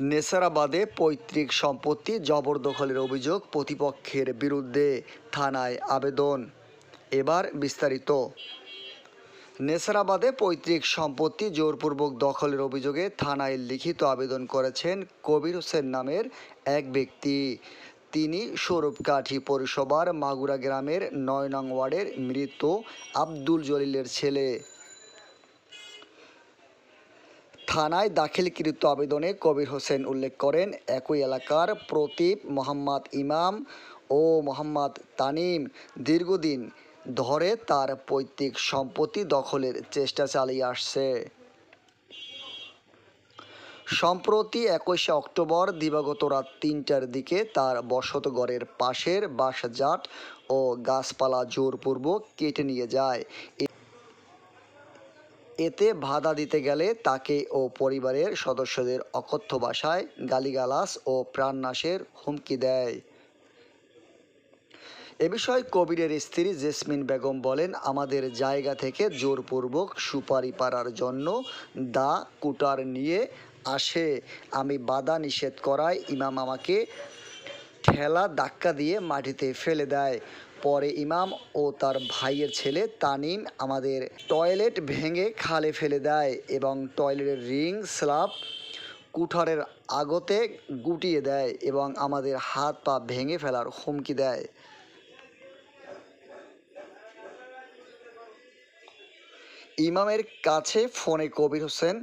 নেসারাবাদে পৈতৃক সম্পত্তি জবরদখলের অভিযোগ প্রতিপক্ষের বিরুদ্ধে থানায় আবেদন। এবার বিস্তারিত। নেসারাবাদে পৈতৃক সম্পত্তি জোরপূর্বক দখলের অভিযোগে থানায় লিখিত আবেদন করেছেন কবির হোসেন নামের এক ব্যক্তি। তিনি স্বরূপকাঠি পৌরসভার মাগুরা গ্রামের নয় নং ওয়ার্ডের মৃত আব্দুল জলিলের ছেলে। থানায় দাখিলকৃত আবেদনে কবির হোসেন উল্লেখ করেন, একই এলাকার প্রতীপ, মোহাম্মদ ইমাম ও মোহাম্মদ তানিম দীর্ঘদিন ধরে তার পৈতৃক সম্পত্তি দখলের চেষ্টা চালিয়ে আসছে। সম্প্রতি একুশে অক্টোবর দিবাগত রাত তিনটার দিকে তার বসতঘরের পাশের বাঁশজাট ও গাছপালা জোরপূর্বক কেটে নিয়ে যায়। এতে বাধা দিতে গেলে তাকে ও পরিবারের সদস্যদের অকথ্য ভাষায় গালিগালাজ ও প্রাণনাশের হুমকি দেয়। এ বিষয়ে কবিরের স্ত্রী জেসমিন বেগম বলেন, আমাদের জায়গা থেকে জোরপূর্বক সুপারি পাড়ার জন্য দা কুটার নিয়ে আসে। আমি বাধা নিষেধ করায় ইমাম আমাকে ঠেলা ধাক্কা দিয়ে মাটিতে ফেলে দেয়। পরে ইমাম ও তার ভাইয়ের ছেলে তানিম আমাদের টয়লেট ভেঙে খালে ফেলে দেয় এবং টয়লেটের রিং স্ল্যাব কুঠারের আগতে গুটিয়ে দেয় এবং আমাদের হাত পা ভেঙে ফেলার হুমকি দেয়। ইমামের কাছে ফোনে কবির হোসেন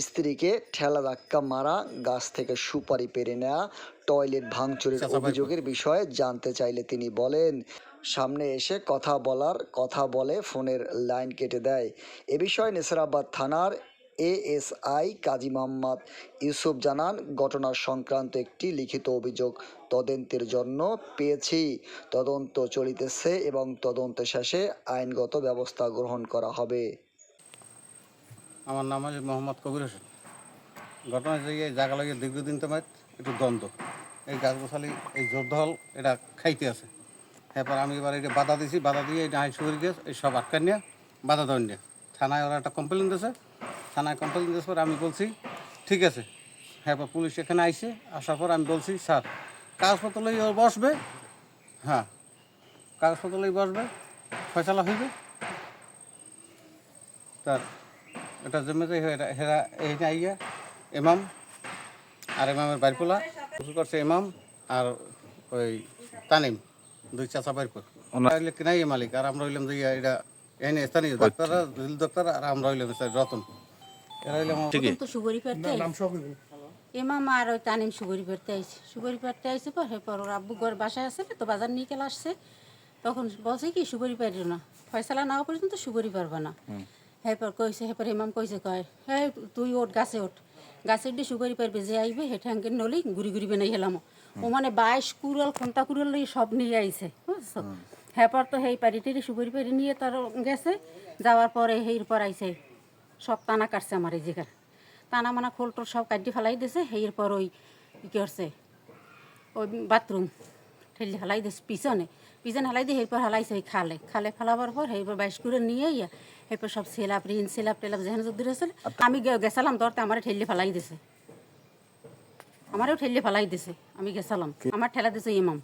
স্ত্রীকে ঠেলা ধাক্কা মারা গাছ থেকে সুপারি পেরে নেওয়া টয়লেট ভাঙচুরের অভিযোগের বিষয়ে জানতে চাইলে তিনি বলেন সামনে এসে কথা বলার কথা বলে ফোনের লাইন কেটে দেয়। এ বিষয়ে নেসারাবাদ থানার এএসআই কাজী মোহাম্মদ ইউসুফ জানান ঘটনার সংক্রান্ত একটি লিখিত অভিযোগ তদন্তের জন্য পেয়েছি। তদন্ত চলিতেছে এবং তদন্ত শেষে আইনগত ব্যবস্থা গ্রহণ করা হবে। আমার নাম হচ্ছে মোহাম্মদ কবির হোসেন। ঘটনা হচ্ছে এই জায়গা লাগে দীর্ঘদিন তোমার একটু দ্বন্দ্ব। এই গাছ গোছালি এই যোদ্ধল এটা খাইতে আছে। এরপর আমি এবার এটা বাধা দিছি, বাধা দিয়ে এটা হাই সুগরি গ্যাস এই সব আটকান নিয়ে বাধা দেওয়ান নিয়ে থানায় ওরা একটা কমপ্লেন দিয়েছে থানায় কমপ্লেন দেওয়ার পর আমি বলছি, ঠিক আছে। এরপর পুলিশ এখানে আইসে আসার পর আমি বলছি, স্যার, কাগজপত্র লই ও বসবে। হ্যাঁ কাগজপত্র লই বসবে, ফয়সালা হইবে। তার, এটা জমিতে হেরা হেরা এই আইয়া ইমাম আর ইমামের বাইরপোলা করছে ইমাম আর ওই তানিম। দুই চাচা বাইরপুর কিনাই মালিক আর আমরা হইলাম যে ইয়া এটা এনে স্থানীয় ডাক্তাররা দিল ডাক্তার আর আমরা হইলাম স্যার রতন। এরা হইলাম আমার- তো সুগরি পেরতে এমাম আর ওই তানিম সুগরি পেরতে আইছে। সুগরি পেরতে আইছে পর ওর আব্বু ঘর বাসায় আছে তো বাজার নিয়ে গেলে আসছে। তখন বলছে কি সুগরি পারিও না। ফয়সালা না পর্যন্ত সুগরি পারবে না। এরপর কইছে এরপর ইমাম কইছে কয় হ্যাঁ তুই ওঠ গাছে ওঠ। গাছে উঠে সুগরি পারবে যে আইবে আঙ্কে নলি ঘুরি ঘুরি বেনাই হেলাম। ও মানে বাইশ কুড়াল খন্তা কুড়াল সব নিয়ে আইছে বুঝছ? হ্যাঁ তো সেই পারি টেরি সুগরি পারি নিয়ে তার গেছে যাওয়ার পরে হের পর আইছে সব টানা কাটছে আমার এই জায়গার টানা মানা খোল টোল সব কাটি ফেলাই দিছে হের পর ওই কি করছে ওই বাথরুম ঠেলি হেলাই দিছে পিছনে পিছনে হেলাই দিয়ে এরপর হেলাইছে ওই খালে। খালে ফেলাবার পর এরপর বাইশ করে নিয়ে ইয়া এরপর সব সেলাপ রিন সেলাপ টেলাপ যেখানে যদি আমি গেছিলাম ধরতে আমার ঠেলি ফেলাই দিছে। আমারও ঠেলি ফেলাই দিছে আমি গেছিলাম। আমার ঠেলা দিছে ইমাম।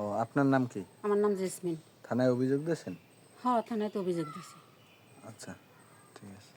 ও আপনার নাম কি? আমার নাম জেসমিন। থানায় অভিযোগ দিয়েছেন? হ্যাঁ থানায় তো অভিযোগ দিছে আচ্ছা ঠিক আছে।